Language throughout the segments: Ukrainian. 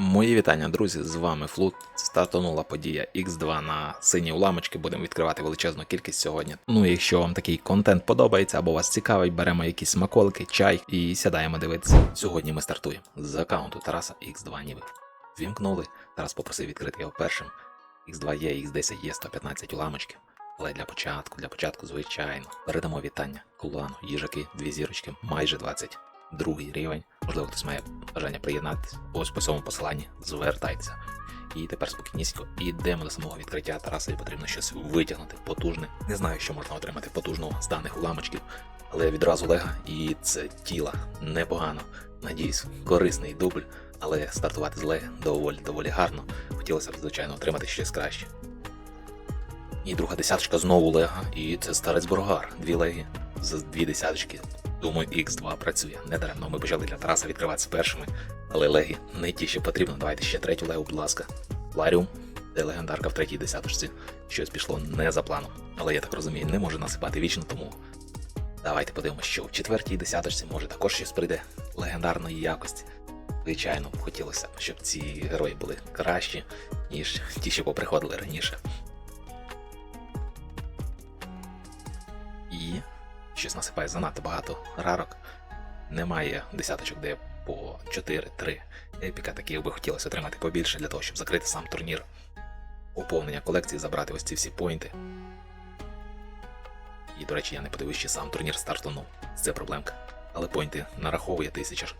Мої вітання, друзі! З вами Флут. Стартанула подія X2 на сині уламочки. Будемо відкривати величезну кількість сьогодні. Ну, якщо вам такий контент подобається або вас цікавить, беремо якісь смаколики, чай і сідаємо дивитися. Сьогодні ми стартуємо з аккаунту Тараса X2 Ніви. Вімкнули. Тарас попросив відкрити його першим. X2 є, X10 є 115 уламочків. Але для початку, для початку, звичайно, передамо вітання клану, їжаки, дві зірочки, майже 20. Другий рівень. Можливо, хтось має бажання приєднатися. Ось по цьому посиланні звертайтеся. І тепер спокійнісінько ідемо до самого відкриття Тараса, потрібно щось витягнути потужне. Не знаю, що можна отримати потужного з даних уламочків, але відразу лега, і це тіла непогано. Надіюсь, корисний дубль, але стартувати з леги доволі доволі гарно. Хотілося б, звичайно, отримати щось краще. І друга десяточка знову лега, і це старець Боргар. Дві леги за дві десяточки. Думаю, X2 працює. Не даремно ми почали для Тараса відкриватися першими, але легі не ті, що потрібно. Давайте ще третю легу, будь ласка. Ларіум, де легендарка в третій десяточці. Щось пішло не за планом. Але я так розумію, не може насипати вічно, тому давайте подивимося, що в четвертій десяточці може також щось прийде легендарної якості. Звичайно, б хотілося, щоб ці герої були кращі, ніж ті, що поприходили раніше. Щось насипає занадто багато рарок. Немає десяточок, де по 4-3 епіка, таких би хотілося отримати побільше для того, щоб закрити сам турнір. Поповнення колекції, забрати ось ці всі поінти. І, до речі, я не подивився, чи сам турнір стартанув. Це проблемка. Але поінти нараховує тисяча ж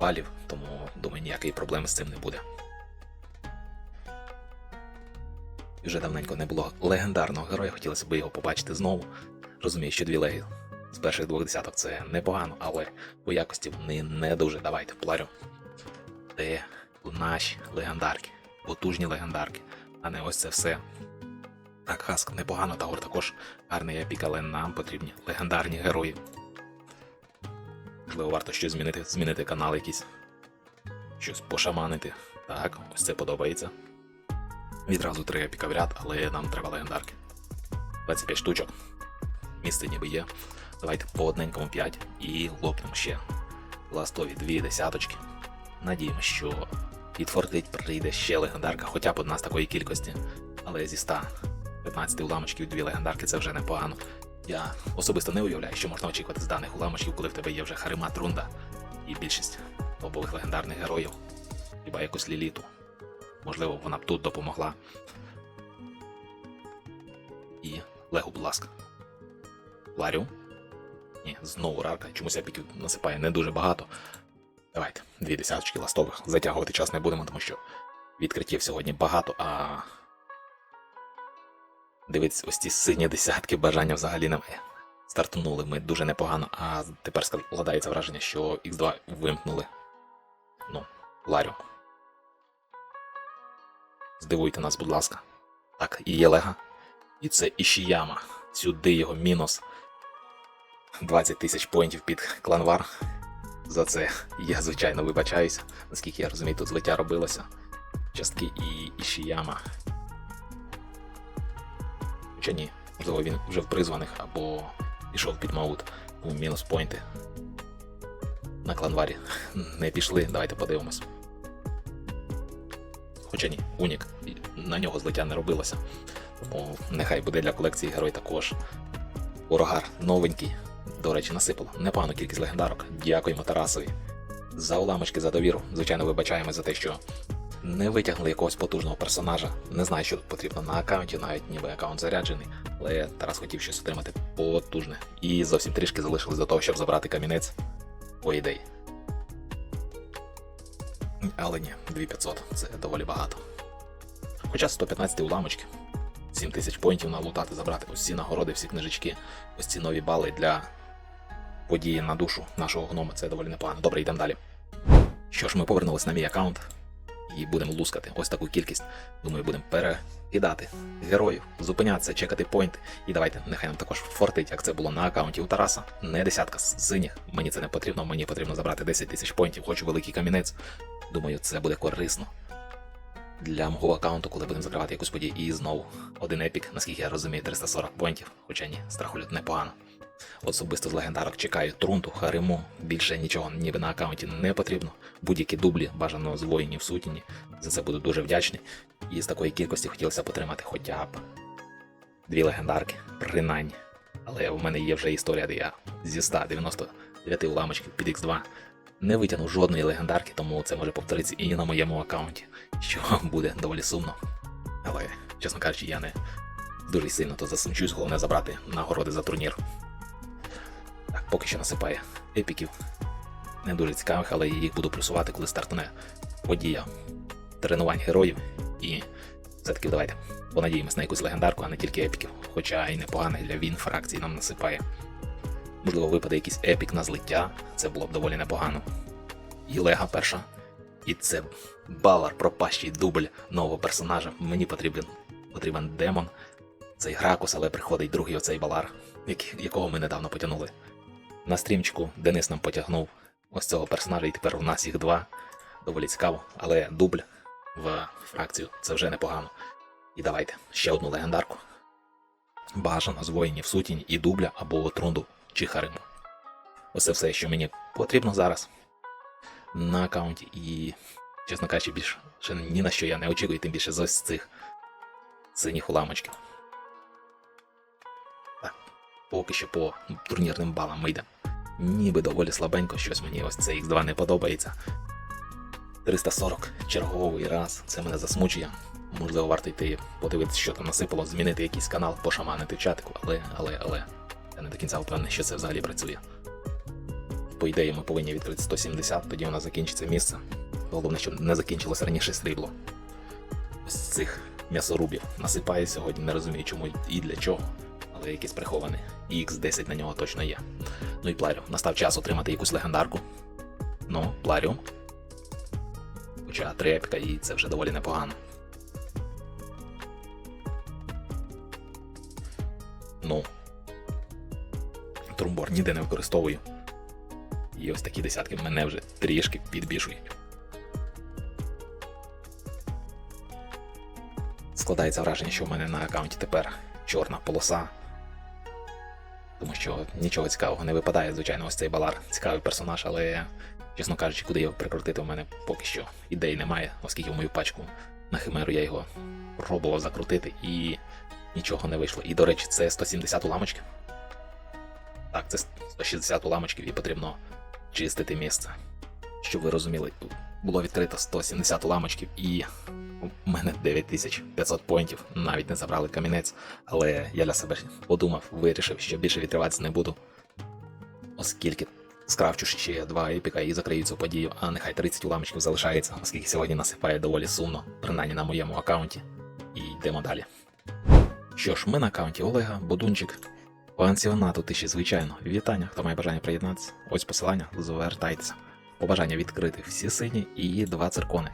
балів, тому думаю, ніякої проблеми з цим не буде. І Вже давненько не було легендарного героя, хотілося б його побачити знову. Розумію, що дві леги з перших двох десяток це непогано, але по якості вони не дуже. Давайте пларю. Де наші легендарки, потужні легендарки, а не ось це все. Так, Хаск непогано, Тагор також гарний епік, але нам потрібні легендарні герої. Можливо, варто щось змінити, змінити канал якийсь. Щось пошаманити. Так, ось це подобається. Відразу три епіка в ряд, але нам треба легендарки. 25 штучок. Місце ніби є. Давайте по одненькому 5 і лопнемо ще ластові дві десяточки. Надіємося, що підфортить прийде ще легендарка, хоча б одна з такої кількості. Але зі 115 уламочків дві легендарки це вже непогано. Я особисто не уявляю, що можна очікувати з даних уламочків, коли в тебе є вже Харима Трунда і більшість топових легендарних героїв, хіба якусь ліліту. Можливо, вона б тут допомогла. І Лего, будь ласка. Ларю. Ні, знову рарка. Чомусь епіків насипає не дуже багато. Давайте, дві десяточки ластових. Затягувати час не будемо, тому що відкриттів сьогодні багато, а дивіться, ось ці сині десятки бажання взагалі немає. Стартанули ми дуже непогано, а тепер складається враження, що X2 вимкнули. Ну, Ларю. Здивуйте нас, будь ласка. Так, і є Лега. І це Ішіяма. Сюди його мінус. 20 тисяч поінтів під кланвар. За це я, звичайно, вибачаюся. Наскільки я розумію, тут злиття робилося. Частки і Ішіяма. Хоча ні, можливо, він вже в призваних або пішов під маут. Тому мінус поінти. На кланварі не пішли, давайте подивимось. Хоча ні, Унік, на нього злиття не робилося. Тому нехай буде для колекції герой також. Урогар новенький. До речі, насипало. Непогану кількість легендарок. Дякуємо Тарасові. За уламочки, за довіру. Звичайно, вибачаємо за те, що не витягнули якогось потужного персонажа. Не знаю, що тут потрібно на аккаунті, навіть ніби аккаунт заряджений. Але Тарас хотів щось отримати потужне. І зовсім трішки залишилось до того, щоб забрати камінець. По ідеї. Але ні, 2500 це доволі багато. Хоча 115 уламочки. 7 тисяч поінтів налутати, забрати ці нагороди, всі книжечки, ось ці нові бали для події на душу нашого гнома. Це доволі непогано. Добре, йдемо далі. Що ж, ми повернулись на мій аккаунт і будемо лускати ось таку кількість. Думаю, будемо перекидати героїв, зупинятися, чекати поінти. І давайте, нехай нам також фортить, як це було на аккаунті у Тараса. Не десятка з синіх. Мені це не потрібно, мені потрібно забрати 10 тисяч поінтів, хочу великий камінець. Думаю, це буде корисно для мого аккаунту, коли будемо закривати якусь подію. І знову один епік, наскільки я розумію, 340 поінтів. Хоча ні, страхолюд непогано. Особисто з легендарок чекаю Трунту, Хариму. Більше нічого ніби на аккаунті не потрібно. Будь-які дублі бажано з воїнів сутіні. За це буду дуже вдячний. І з такої кількості хотілося б отримати хоча б дві легендарки, принаймні. Але в мене є вже історія, де я зі 199 уламочків під X2 не витягнув жодної легендарки, тому це може повторитися і на моєму аккаунті, що буде доволі сумно. Але, чесно кажучи, я не дуже сильно то засмучусь, головне забрати нагороди за турнір. Так, поки що насипає епіків. Не дуже цікавих, але їх буду плюсувати, коли стартане подія тренувань героїв. І все-таки давайте понадіємось на якусь легендарку, а не тільки епіків. Хоча і непоганих для він фракцій нам насипає. Можливо, випаде якийсь епік на злиття, це було б доволі непогано. І Лега перша. І це балар, пропащий дубль нового персонажа. Мені потрібен потрібен демон. Цей Гракус, але приходить другий оцей балар, якого ми недавно потягнули. На стрімчику Денис нам потягнув ось цього персонажа, і тепер у нас їх два. Доволі цікаво, але дубль в фракцію це вже непогано. І давайте ще одну легендарку. Бажано з воїнів сутінь і дубля або трунду чи хариму. Оце все, що мені потрібно зараз на аккаунті. І, чесно кажучи, більше ще ні на що я не очікую, тим більше з ось цих синіх уламочків. Так, поки що по турнірним балам ми йдемо. Ніби доволі слабенько, щось мені ось це X2 не подобається. 340 черговий раз, це мене засмучує. Можливо, варто йти подивитися, що там насипало, змінити якийсь канал, пошаманити в чатику, але, але, але. Я не до кінця впевнений, що це взагалі працює. По ідеї, ми повинні відкрити 170, тоді нас закінчиться місце. Головне, щоб не закінчилося раніше срібло. З цих м'ясорубів насипає сьогодні, не розумію чому і для чого, але якийсь прихований. І X10 на нього точно є. Ну і Пларіум. Настав час отримати якусь легендарку. Ну, Пларіум. Хоча три епіка, і це вже доволі непогано. Ну, Трумбор ніде не використовую. І ось такі десятки мене вже трішки підбішують. Складається враження, що в мене на аккаунті тепер чорна полоса. Тому що нічого цікавого не випадає, звичайно, ось цей балар цікавий персонаж, але, чесно кажучи, куди його прикрутити, у мене поки що ідей немає, оскільки в мою пачку на химеру я його пробував закрутити і нічого не вийшло. І, до речі, це 170 уламочків. Так, це 160 уламочків і потрібно чистити місце. Щоб ви розуміли, було відкрито 170 уламочків і у мене 9500 поінтів, навіть не забрали камінець, але я для себе подумав, вирішив, що більше відкриватися не буду. Оскільки скрафчу ще два епіка і закрию цю подію, а нехай 30 уламочків залишається, оскільки сьогодні насипає доволі сумно, принаймні на моєму аккаунті. І йдемо далі. Що ж, ми на аккаунті Олега, Бодунчик, пансіонату тиші, звичайно. Вітання, хто має бажання приєднатися. Ось посилання, звертайтеся. Побажання відкрити всі сині і два циркони.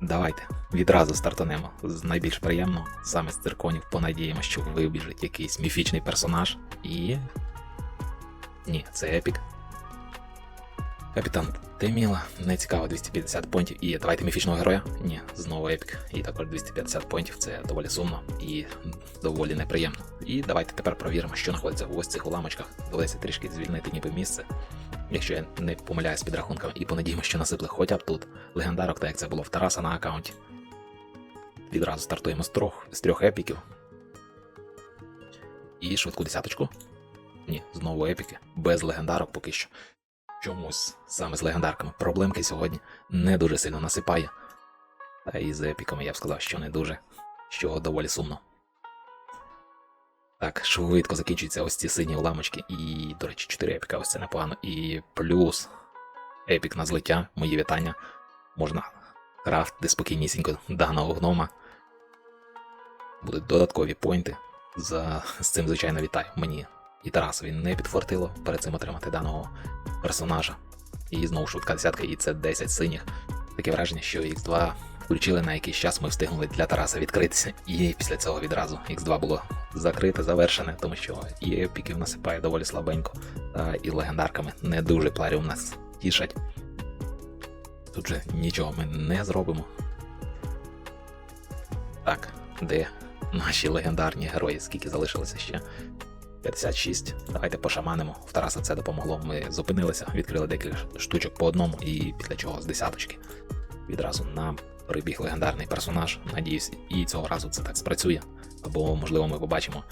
Давайте відразу стартанемо з найбільш приємного, саме з цирконів, понадіємо, що вибіжить якийсь міфічний персонаж і. Ні, це епік. Капітан Теміла, не цікаво 250 понтів. І давайте міфічного героя. Ні, знову епік. І також 250 понтів. Це доволі сумно і доволі неприємно. І давайте тепер провіримо, що знаходиться в ось цих уламочках. Доведеться трішки звільнити ніби місце. Якщо я не помиляюсь під рахунками, і понадіємо, що насипли хоча б тут легендарок, так як це було в Тараса на аккаунті. Відразу стартуємо з трьох, з трьох епіків. І швидку десяточку. Ні, знову епіки. Без легендарок поки що. Чомусь саме з легендарками проблемки сьогодні не дуже сильно насипає. Та і з епіками я б сказав, що не дуже, що доволі сумно. Так, швидко закінчуються ось ці сині уламочки, і, до речі, 4 епіка, ось це непогано. І плюс епік на злиття, мої вітання. Можна крафтити спокійнісінько даного гнома. Будуть додаткові поінти. За з цим, звичайно, вітаю. Мені і Тарасові не підфартило перед цим отримати даного персонажа. І знову швидка десятка, і це 10 синіх. Таке враження, що X2 включили на якийсь час, ми встигнули для Тараса відкритися, і після цього відразу X2 було закрите, завершене, тому що і епіків насипає доволі слабенько, та і легендарками не дуже пларів нас тішать. Тут же нічого ми не зробимо. Так, де наші легендарні герої, скільки залишилося ще? 56. Давайте пошаманимо. В Тараса це допомогло. Ми зупинилися, відкрили декілька штучок по одному, і після чого з десяточки відразу нам прибіг легендарний персонаж. Надіюсь, і цього разу це так спрацює. Або, можливо, ми побачимо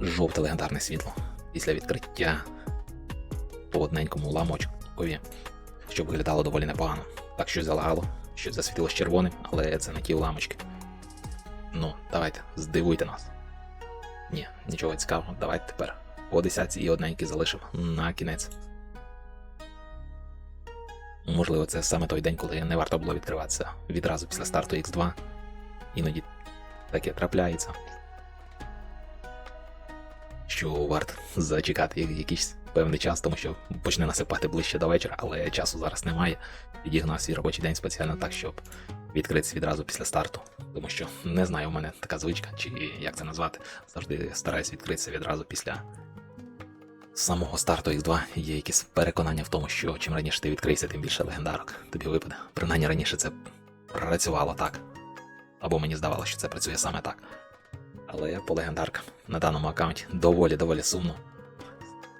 жовте легендарне світло після відкриття по одненькому ламочкові, що виглядало доволі непогано. Так щось залагало, щось засвітилось червоним, але це не ті ламочки. Ну, давайте, здивуйте нас. Ні, нічого цікавого, давайте тепер по десятці і одненький залишимо на кінець. Можливо, це саме той день, коли не варто було відкриватися відразу після старту X2. Іноді таке трапляється. Що варто зачекати я- якийсь певний час, тому що почне насипати ближче до вечора, але часу зараз немає. Відігнав свій робочий день спеціально так, щоб відкритися відразу після старту. Тому що не знаю, у мене така звичка, чи як це назвати. Завжди стараюсь відкритися відразу після самого старту X2. Є якісь переконання в тому, що чим раніше ти відкриєшся, тим більше легендарок тобі випаде. Принаймні раніше це працювало так. Або мені здавалося, що це працює саме так. Але по легендаркам на даному аккаунті доволі доволі сумно.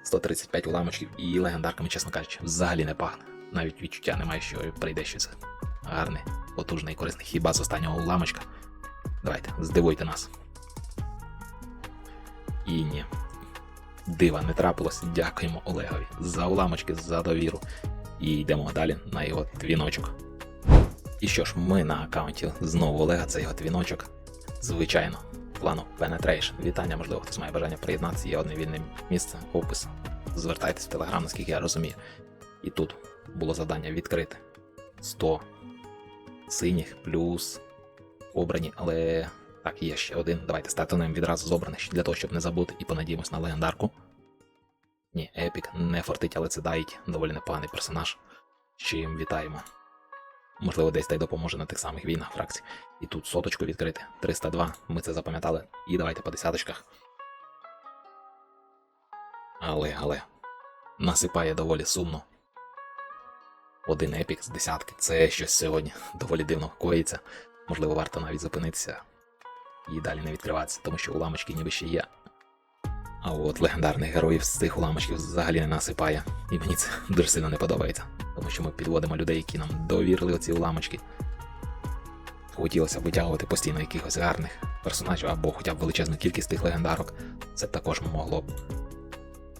135 уламочків і легендарками, чесно кажучи, взагалі не пахне. Навіть відчуття немає, що прийде щось гарне, потужне і корисне. Хіба з останнього уламочка. Давайте, здивуйте нас. І ні. Дива не трапилось. Дякуємо Олегові за уламочки, за довіру. І йдемо далі на його твіночок. І що ж, ми на аккаунті знову Олега, це його твіночок. Звичайно, плану Penetration. Вітання, можливо, хтось має бажання приєднатися, є одне вільне місце, опис. Звертайтесь в Телеграм, наскільки я розумію. І тут було завдання відкрити 100 синіх плюс обрані, але так, є ще один. Давайте стартанемо відразу з обраних для того, щоб не забути, і понадіємось на легендарку. Ні, Епік не фортить, але це Дайті, доволі непоганий персонаж. Чим вітаємо. Можливо, десь та й допоможе на тих самих війнах фракцій. І тут соточку відкрити. 302. Ми це запам'ятали. І давайте по десяточках. Але, але. Насипає доволі сумно. Один епік з десятки. Це щось сьогодні доволі дивно коїться. Можливо, варто навіть зупинитися і далі не відкриватися, тому що уламочки ніби ще є. А от легендарних героїв з цих уламочків взагалі не насипає. І мені це дуже сильно не подобається. Тому що ми підводимо людей, які нам довірили оці уламочки. Хотілося б витягувати постійно якихось гарних персонажів або хоча б величезну кількість тих легендарок. Це також могло б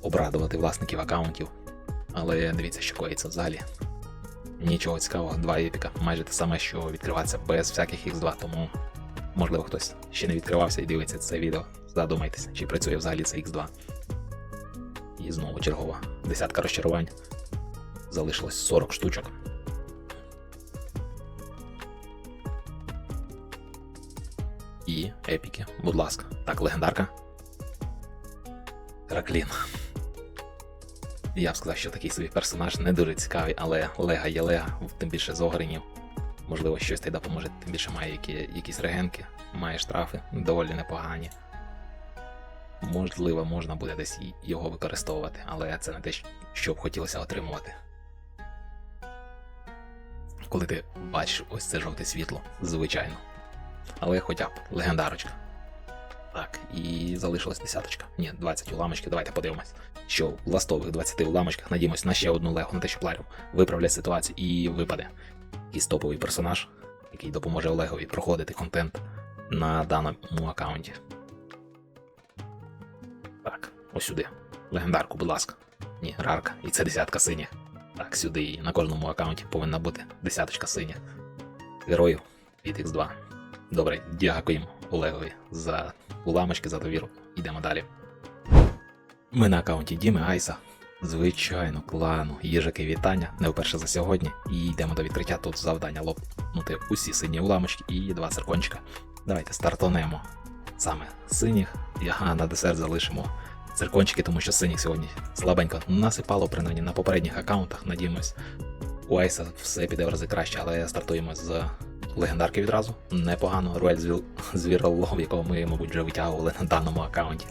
обрадувати власників аккаунтів. Але дивіться, що коїться взагалі. Нічого цікавого, два епіка, майже те саме, що відкриватися без всяких X2, тому можливо хтось ще не відкривався і дивиться це відео. Задумайтеся, чи працює взагалі це X2. І знову чергова десятка розчарувань. Залишилось 40 штучок. І епіки, будь ласка. Так, легендарка. Раклін. Я б сказав, що такий собі персонаж не дуже цікавий, але Лега є Лега, тим більше з огринів. Можливо, щось й допоможе, тим більше має які, якісь регенки, має штрафи, доволі непогані. Можливо, можна буде десь його використовувати, але це не те, що б хотілося отримувати. Коли ти бачиш ось це жовте світло, звичайно. Але хоча б легендарочка. Так, і залишилась десяточка. Ні, 20 уламочків. Давайте подивимось, що в ластових 20 уламочках надіємось на ще одну легу, на те, що Пларів виправлять ситуацію і випаде. Якийсь топовий персонаж, який допоможе Олегові проходити контент на даному аккаунті. Ось сюди. Легендарку, будь ласка. Ні, рарка, і це десятка синіх. Так, сюди і на кожному аккаунті повинна бути десяточка синіх. Героїв від X2. Добре, дякуємо Олегові за уламочки, за довіру. Йдемо далі. Ми на аккаунті Діми Айса. Звичайно, клану, їжаки вітання, не вперше за сьогодні. І йдемо до відкриття тут завдання лопнути усі сині уламочки і два циркончика. Давайте стартонемо саме синіх, ага, на десерт залишимо циркончики, тому що синіх сьогодні слабенько насипало, принаймні на попередніх аккаунтах. Надіємось, у Айса все піде в рази краще, але стартуємо з легендарки відразу. Непогано. Руель Звіл- Звіролов, якого ми, мабуть, вже витягували на даному аккаунті.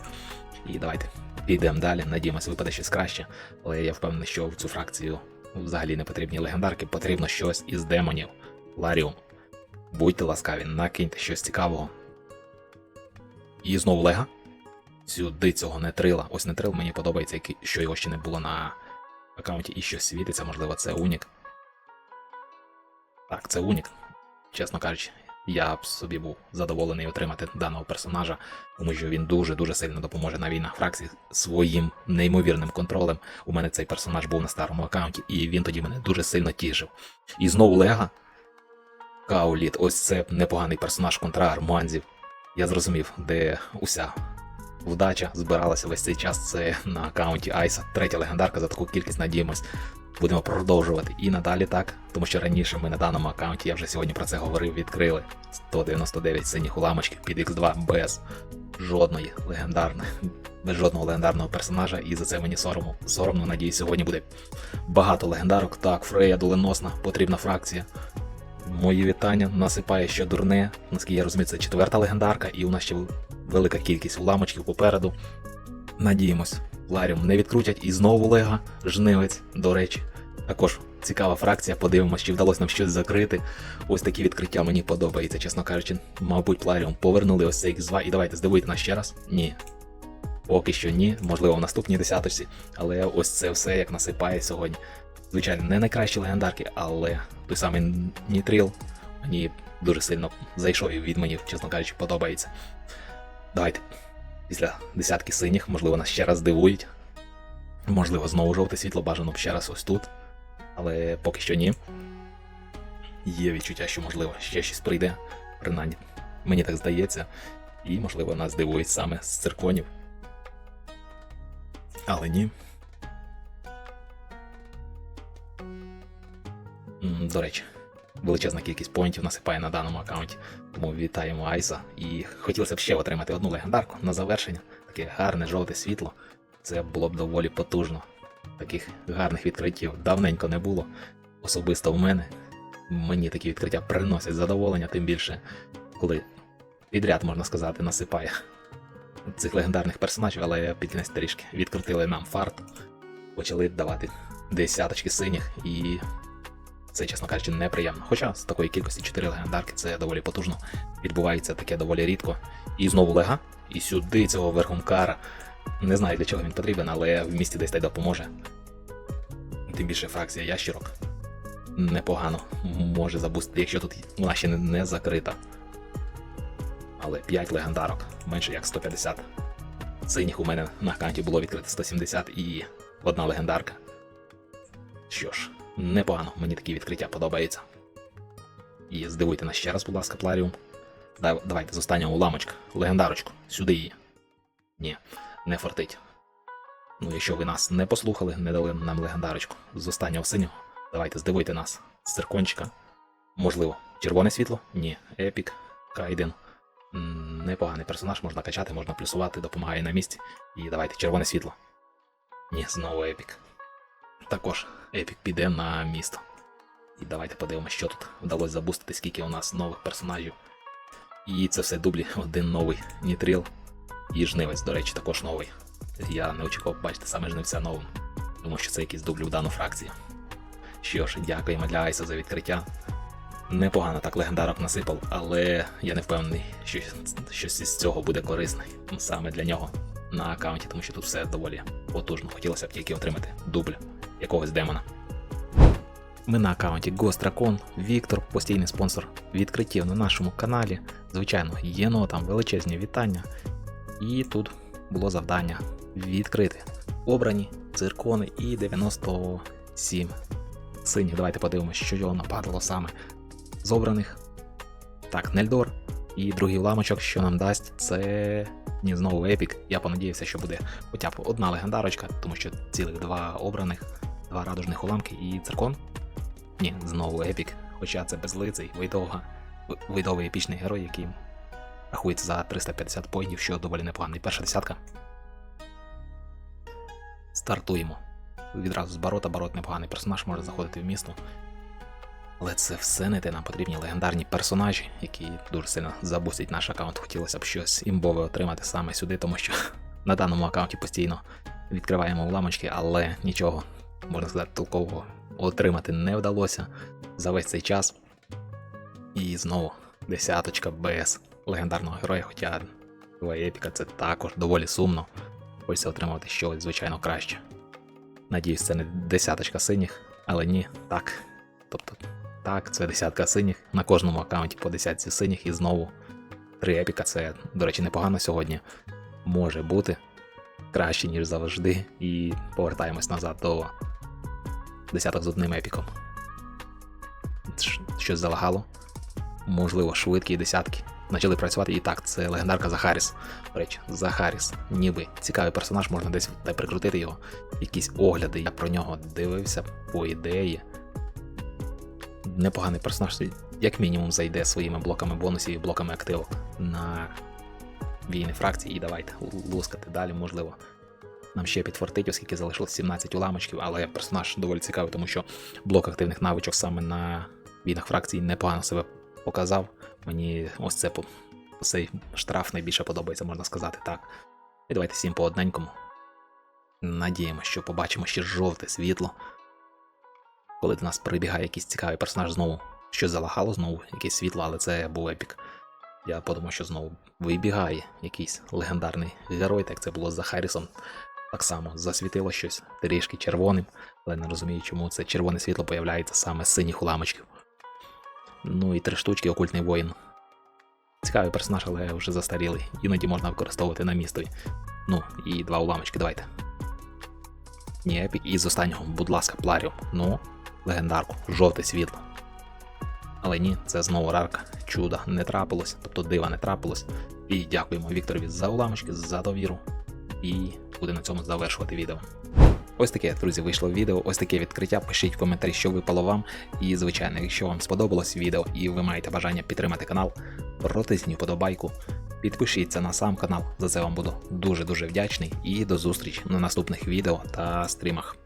І давайте підемо далі. Надіємося, випаде щось краще. Але я впевнений, що в цю фракцію взагалі не потрібні легендарки, потрібно щось із демонів. Ларіум. Будьте ласкаві, накиньте щось цікавого. І знову Лега. Сюди цього нетрила. Ось нетрил мені подобається, що його ще не було на аккаунті і що світиться, можливо, це Унік. Так, це Унік. Чесно кажучи, я б собі був задоволений отримати даного персонажа, тому що він дуже-дуже сильно допоможе на війнах фракцій своїм неймовірним контролем. У мене цей персонаж був на старому аккаунті, і він тоді мене дуже сильно тішив. І знову Лега. Кауліт, ось це непоганий персонаж контра Арманзів. Я зрозумів, де уся вдача збиралася весь цей час. Це на аккаунті Айса. Третя легендарка за таку кількість надіємось. Будемо продовжувати і надалі так, тому що раніше ми на даному аккаунті, я вже сьогодні про це говорив, відкрили 199 синіх уламочків під X2 без жодної легендарної, без жодного легендарного персонажа, і за це мені соромно. Соромно, надіюсь, сьогодні буде багато легендарок. Так, Фрея доленосна, потрібна фракція. Мої вітання насипає ще дурне. Наскільки я розумію, це четверта легендарка, і у нас ще велика кількість уламочків попереду. Надіємось, Ларіум не відкрутять і знову Лега, жнивець, до речі. Також цікава фракція, подивимось, чи вдалося нам щось закрити. Ось такі відкриття мені подобається, чесно кажучи. Мабуть, Ларіум повернули ось цей X2 і давайте здивуйте нас ще раз. Ні. Поки що ні, можливо, в наступній десяточці, але ось це все як насипає сьогодні. Звичайно, не найкращі легендарки, але той самий Нітріл мені дуже сильно зайшов і від мені, чесно кажучи, подобається. Давайте. Після десятки синіх, можливо, нас ще раз здивують. Можливо, знову жовте світло бажано б ще раз ось тут. Але поки що ні. Є відчуття, що, можливо, ще щось прийде. Принаймні, мені так здається. І, можливо, нас здивують саме з цирконів. Але ні. До речі, величезна кількість поінтів насипає на даному аккаунті. Тому вітаємо Айса. І хотілося б ще отримати одну легендарку на завершення. Таке гарне жовте світло. Це було б доволі потужно. Таких гарних відкриттів давненько не було. Особисто в мене. Мені такі відкриття приносять задоволення, тим більше, коли підряд, можна сказати, насипає цих легендарних персонажів, але під кінець трішки відкрутили нам фарт, почали давати десяточки синіх, і це, чесно кажучи, неприємно. Хоча з такої кількості 4 легендарки це доволі потужно. Відбувається таке доволі рідко. І знову лега, і сюди цього верхомкара. Не знаю для чого він потрібен, але в місті десь та й допоможе. Тим більше фракція ящірок непогано може забустити, якщо тут вона ще не, не закрита. Але 5 легендарок, менше як 150. Синіх у мене на аккаунті було відкрито 170 і одна легендарка. Що ж, непогано, мені такі відкриття подобаються. І здивуйте нас ще раз, будь ласка, Пларіум. Давайте з останнього уламочка. Легендарочку, сюди її. Ні, не фортить. Ну, якщо ви нас не послухали, не дали нам легендарочку з останнього синього, давайте здивуйте нас з циркончика. Можливо, червоне світло? Ні. Епік, Кайден. Непоганий персонаж, можна качати, можна плюсувати, допомагає на місці. І давайте червоне світло. Ні, знову епік. Також епік піде на місто. І давайте подивимося, що тут вдалося забустити, скільки у нас нових персонажів. І це все дублі, один новий Нітріл. І жнивець, до речі, також новий. Я не очікував бачити саме жнивця новим, тому що це якийсь дубль в дану фракцію. Що ж, дякуємо для Айса за відкриття. Непогано так легендарок насипав, але я не впевнений, що щось із цього буде корисне саме для нього на аккаунті, тому що тут все доволі потужно. Хотілося б тільки отримати дубль якогось демона. Ми на аккаунті Recon, Віктор, постійний спонсор відкриттів на нашому каналі. Звичайно, єнотам величезні вітання. І тут було завдання відкрити обрані циркони і 97 синіх. Давайте подивимося, що його нападало саме з обраних. Так, Нельдор. І другий ламочок, що нам дасть, це ні, знову епік. Я понадіявся, що буде хоча б одна легендарочка, тому що цілих два обраних, два радужних уламки і циркон. Ні, знову епік. Хоча це безлиций, вийдова, вийдовий епічний герой, який рахується за 350 поїнів, що доволі непоганий. Перша десятка. Стартуємо. Відразу з барота, барот непоганий персонаж може заходити в місто. Але це все не те, нам потрібні легендарні персонажі, які дуже сильно забустять наш аккаунт. Хотілося б щось імбове отримати саме сюди, тому що на даному аккаунті постійно відкриваємо уламочки, але нічого, можна сказати, толкового отримати не вдалося за весь цей час. І знову десяточка без легендарного героя, хоча Твоя епіка це також доволі сумно. Хочеться отримувати щось, звичайно, краще. Надіюсь, це не десяточка синіх, але ні, так. Тобто, так, це десятка синіх. На кожному аккаунті по десятці синіх і знову три епіка. Це, до речі, непогано сьогодні. Може бути краще, ніж завжди. І повертаємось назад до десяток з одним епіком. Щось залагало. Можливо, швидкі десятки. Почали працювати. І так, це легендарка Захаріс. Речі, Захаріс, ніби цікавий персонаж, можна десь прикрутити його. Якісь огляди. Я про нього дивився, по ідеї. Непоганий персонаж, як мінімум, зайде своїми блоками бонусів і блоками активок на війни фракції. І давайте лускати далі, можливо. Нам ще підфортить, оскільки залишилось 17 уламочків, але персонаж доволі цікавий, тому що блок активних навичок саме на війнах фракції непогано себе показав. Мені ось це цей штраф найбільше подобається, можна сказати так. І давайте всім по одненькому. Надіємося, що побачимо ще жовте світло. Коли до нас прибігає якийсь цікавий персонаж, знову щось залагало, знову якесь світло, але це був епік. Я подумав, що знову вибігає якийсь легендарний герой, так це було з Захарісом. Так само засвітило щось трішки червоним, але не розумію, чому це червоне світло появляється саме з синіх уламочків. Ну і три штучки окультний воїн. Цікавий персонаж, але вже застарілий. Іноді можна використовувати на містові. Ну, і два уламочки, давайте. Ні, епік. І з останнього, будь ласка, Пларіум. Ну, легендарку, жовте світло. Але ні, це знову рарка. Чуда не трапилось, тобто дива не трапилось. І дякуємо Вікторові за уламочки, за довіру. І буде на цьому завершувати відео. Ось таке, друзі, вийшло відео, ось таке відкриття. Пишіть в коментарі, що випало вам. І, звичайно, якщо вам сподобалось відео і ви маєте бажання підтримати канал, протисніть вподобайку, підпишіться на сам канал. За це вам буду дуже-дуже вдячний. І до зустрічі на наступних відео та стрімах.